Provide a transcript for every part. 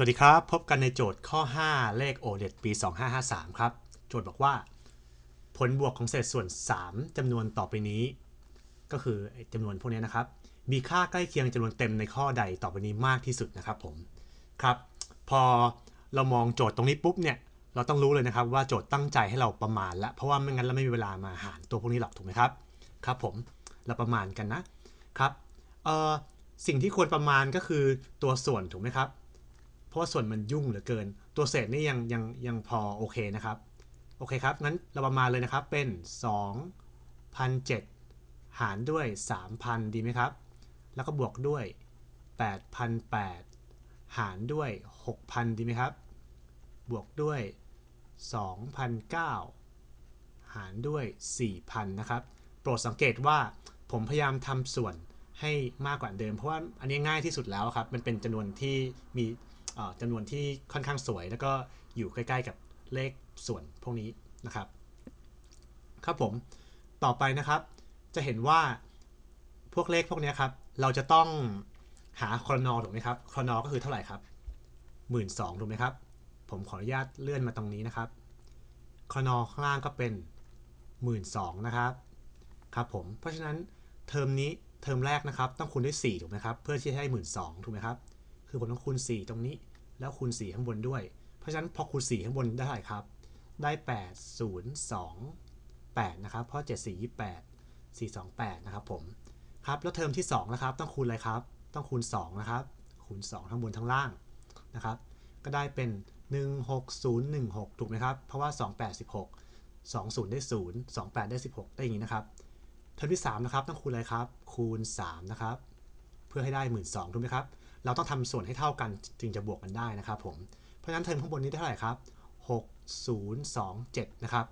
สวัสดีครับ พบกันในโจทย์ข้อ 5 เลขโอเดปี 2553 ครับ โจทย์บอกว่า ผลบวกของเศษส่วน 3จำนวนต่อไปนี้ ก็คือไอ้จำนวนพวกนี้นะครับ มีค่าใกล้เคียงจำนวนเต็มในข้อใดต่อไปนี้มากที่สุดนะครับผมครับ พอเรามองโจทย์ตรงนี้ปุ๊บเนี่ยเราต้องรู้เลยนะครับว่าโจทย์ตั้งใจให้เราประมาณล้วเพราะว่าไม่งั้นเราไม่มีเวลามาหารตัวพวกนี้หรอกถูกไหมครับครับ ผมเราประมาณกันนะครับเอ่อสิ่งที่ควรประมาณก็คือตัวส่วนถูกไหมครับ เพราะว่าส่วนมันยุ่งเหลือเกิน ตัวเศษนี่ยังยังยังพอโอเคนะครับ โอเคครับ งั้นเราประมาณเลยนะครับเป็น 2,007 หารด้วย 3,000 ดีไหมครับ แล้วก็บวกด้วย8,008หารด้วย 6,000 ดีไหมครับ บวกด้วย 2,009 หารด้วย 4,000 นะครับ โปรดสังเกตว่าผมพยายามทำส่วนให้มากกว่าเดิม เพราะว่าอันนี้ง่ายที่สุดแล้วครับ มันเป็นจำนวนที่มี จำนวนที่ค่อนข้างสวย แล้วก็อยู่ใกล้ๆกับเลขส่วนพวกนี้นะครับ ครับผมต่อไปนะครับ จะเห็นว่าพวกเลขพวกนี้ครับ เราจะต้องหาครนอถูกไหมครับครนอก็คือเท่าไหร่ครับหมื่นสองถูกไหมครับ ผมขออนุญาตเลื่อนมาตรงนี้นะครับครนอข้างล่างก็เป็นหมื่นสองนะครับครับผมเพราะฉะนั้นเทอมนี้เทอมแรกนะครับ ต้องคูณด้วย4ถูกไหมครับ เพื่อที่จะให้หมื่นสองถูกไหมครับ คือผมต้องคูณ 4 ตรงนี้ แล้วคูณ 4 ข้างบนด้วย เพราะฉะนั้นพอคูณ 4 ข้างบนได้เท่าไหร่ครับ ได้ 8 0 2 8 นะครับ เพราะ 7 4 28 4 2 8 นะครับผม ครับ แล้วเทอมที่2นะครับ ต้องคูณอะไรครับ ต้องคูณ 2 นะครับ คูณ 2 ทั้งบนทั้งล่างนะครับ ก็ได้เป็น 16016 ถูกไหมครับ เพราะว่า 28 16 20 ได้ 0 28 ได้ 16 ได้อย่างนี้นะครับ เทอมที่3นะครับ ต้องคูณอะไรครับ คูณ 3 นะครับ เพื่อให้ได้ 1 2 ถูกไหมครับ เราต้องทำส่วนให้เท่ากันจึงจะบวกกันได้นะครับผมเพราะฉะนั้นเทอมข้างบนนี้ได้เท่าไหร่ครับ 6027 นะครับ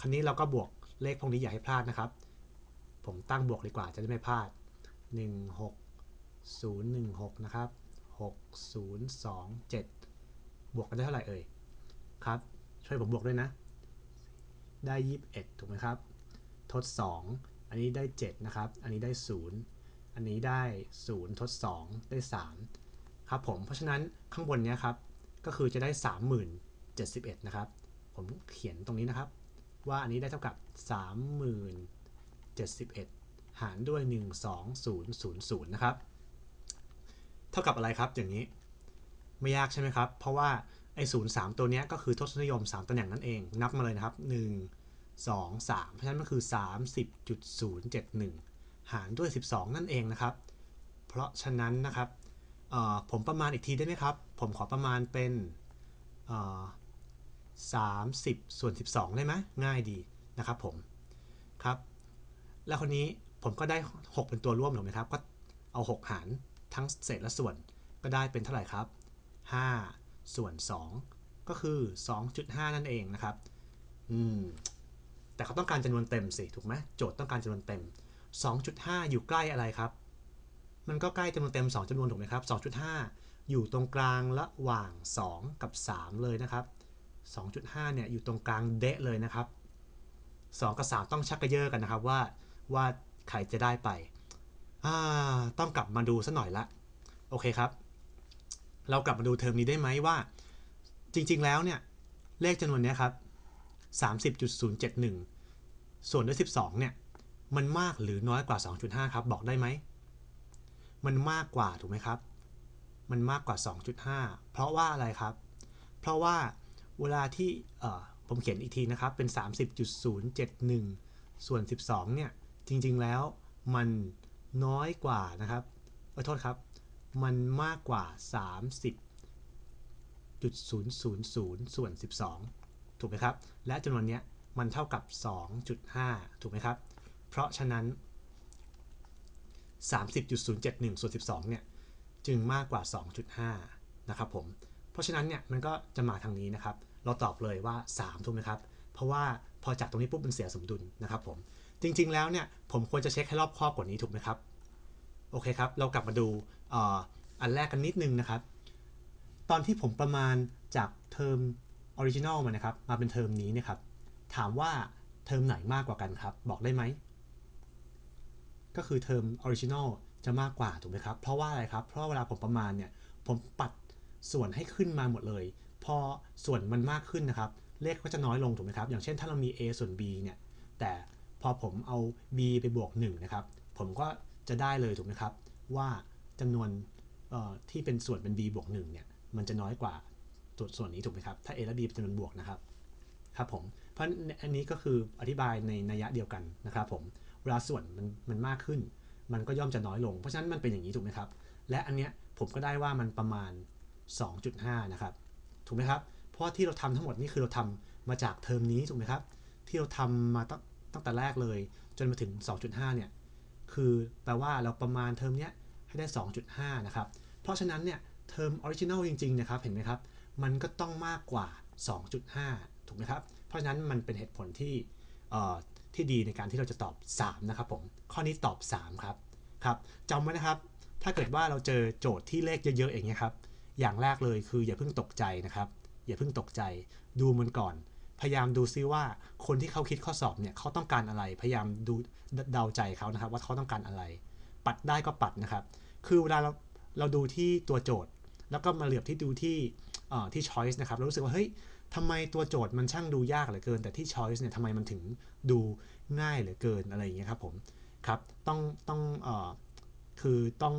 คราวนี้เราก็บวกเลขพวกนี้อย่าให้พลาดนะครับ ผมตั้งบวกดีกว่าจะได้ไม่พลาด 16016 นะครับ 6027 บวกกันได้เท่าไหร่เอ่ยครับ ช่วยผมบวกด้วยนะ ได้ 21 ถูกไหมครับ ทด 2 อันนี้ได้ 7 นะครับ อันนี้ได้ 0 อันนี้ได้ 0 ทด 2 ได้ 3 ครับผม เพราะฉะนั้นข้างบนเนี้ยครับ ก็คือจะได้ 3071 นะครับ ผมเขียนตรงนี้นะครับ ว่าอันนี้ได้เท่ากับ 3071 หารด้วย 12000 นะครับ เท่ากับอะไรครับอย่างนี้ ไม่ยากใช่ไหมครับ เพราะว่าไอ้ศูนย์สามตัวนี้ก็คือทศนิยม 3ตำแหน่งนั่นเอง นับมาเลยนะครับ 1 2 3 เพราะฉะนั้นมันคือ 30.071 หารด้วย 12 นั่นเองนะครับ เพราะฉะนั้นนะครับผมประมาณอีกทีได้ไหมครับ ผมขอประมาณเป็น30 ส่วน 12 ได้ไหมง่ายดีนะครับผมครับ แล้วคนนี้ผมก็ได้ 6 เป็นตัวร่วมถูกไหมครับ ก็เอา 6 หารทั้งเศษและส่วนก็ได้เป็นเท่าไหร่ครับ 5 ส่วน 2 ก็คือ 2.5 นั่นเองนะครับ อืม แต่เขาต้องการจำนวนเต็มสิ ถูกไหมโจทย์ต้องการจำนวนเต็ม 2.5 อยู่ใกล้อะไรครับ มันก็ใกล้จำนวนเต็ม 2จำนวนถูกไหมครับ 2.5 อยู่ตรงกลางระหว่าง 2 กับ 3 เลยนะครับ 2.5 เนี่ยอยู่ตรงกลางเดะเลยนะครับ 2 กับ 3 ต้องชักกระเยอะกันนะครับว่าว่าใครจะได้ไป ต้องกลับมาดูสัหน่อยละ โอเคครับ เรากลับมาดูเทอมนี้ได้ไหมว่า จริงๆแล้วเนี่ย เลขจำนวนนี้ครับ30.071 ส่วนด้วย 12 เนี่ย มันมากหรือน้อยกว่า 2.5 ครับ บอกได้ไหม มันมากกว่าถูกไหมครับ มันมากกว่า 2.5 เพราะว่าอะไรครับ เพราะว่าเวลาที่ผมเขียนอีกทีนะครับ เป็น 30.071 ส่วน 12 เนี่ย จริงๆแล้วมันน้อยกว่านะครับขอโทษครับ มันมากกว่า 30.000 ส่วน 12 ถูกไหมครับ และจำนวนเนี้ยมันเท่ากับ 2.5 ถูกไหมครับ เพราะฉะนั้น 30.071ส่วน12 เนี่ย จึงมากกว่า 2.5 นะครับผม เพราะฉะนั้นเนี่ย มันก็จะมาทางนี้นะครับ เราตอบเลยว่า 3 ถูกไหมครับ เพราะว่าพอจากตรงนี้ปุ๊บมันเสียสมดุลนะครับผม จริง ๆ แล้วเนี่ย ผมควรจะเช็คให้รอบครอบกว่านี้ถูกไหมครับ โอเคครับ เรากลับมาดูออันแรกกันนิดนึงนะครับ ตอนที่ผมประมาณจากเทอมออริจินอลมานะครับ มาเป็นเทอมนี้เนี่ยครับ ถามว่าเทอมไหนมากกว่ากันครับ บอกได้ไหม ก็คือเทอมออริจินอลจะมากกว่าถูกไหมครับ เพราะว่าอะไรครับ เพราะเวลาผมประมาณเนี่ย ผมปัดส่วนให้ขึ้นมาหมดเลย พอส่วนมันมากขึ้นนะครับ เลขก็จะน้อยลงถูกไหมครับ อย่างเช่นถ้าเรามี a ส่วน b เนี่ย แต่พอผมเอา b ไปบวก1นะครับ ผมก็จะได้เลยถูกไหมครับ ว่าจำนวนเออที่เป็นส่วนเป็น b บวก1เนี่ย มันจะน้อยกว่าตัวส่วนนี้ถูกไหมครับ ถ้า a และ b เป็นจำนวนบวกนะครับ ครับผม เพราะอันนี้ก็คืออธิบายในนัยยะเดียวกันนะครับผม เวลาส่วนมันมันมากขึ้น มันก็ย่อมจะน้อยลง เพราะฉะนั้นมันเป็นอย่างนี้ถูกไหมครับ และอันเนี้ยผมก็ได้ว่ามันประมาณ 2.5 นะครับ ถูกไหมครับ เพราะว่าที่เราทำทั้งหมดนี่คือเราทำมาจากเทอมนี้ถูกไหมครับ ที่เราทำมาตั้งตั้งแต่แรกเลย จนมาถึง 2.5 เนี่ย คือแปลว่าเราประมาณเทอมเนี้ยให้ได้ 2.5 นะครับ เพราะฉะนั้นเนี่ยเทอมออริจินอลจริงๆนะครับ เห็นไหมครับ มันก็ต้องมากกว่า 2.5 ถูกไหมครับ เพราะฉะนั้นมันเป็นเหตุผลที่ ที่ดีในการที่เราจะตอบ 3 นะครับผมข้อนี้ตอบ 3 ครับครับจำไว้นะครับ ถ้าเกิดว่าเราเจอโจทย์ที่เลขเยอะๆอย่างเงี้ยครับอย่างแรกเลยคืออย่าเพิ่งตกใจนะครับอย่าเพิ่งตกใจ ดูมันก่อน พยายามดูซิว่าคนที่เขาคิดข้อสอบเนี่ยเขาต้องการอะไร พยายามดูเดาใจเขานะครับ ว่าเขาต้องการอะไร ปัดได้ก็ปัดนะครับ คือเวลาเราเราดูที่ตัวโจทย์ แล้วก็มาเหลือบที่ดูที่อ่อที่ choice นะครับเรารู้สึกว่าเฮ้ย ทำไมตัวโจทย์มันช่างดูยากเหลือเกิน แต่ที่ choice เนี่ยทำไมมันถึงดูง่ายเหลือเกินอะไรอย่างเงี้ยครับผมครับต้องต้องเอ่อคือต้อง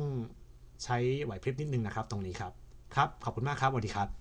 ใช้ไหวพริบนิดนึงนะครับ ตรงนี้ครับครับ ขอบคุณมากครับสวัสดีครับ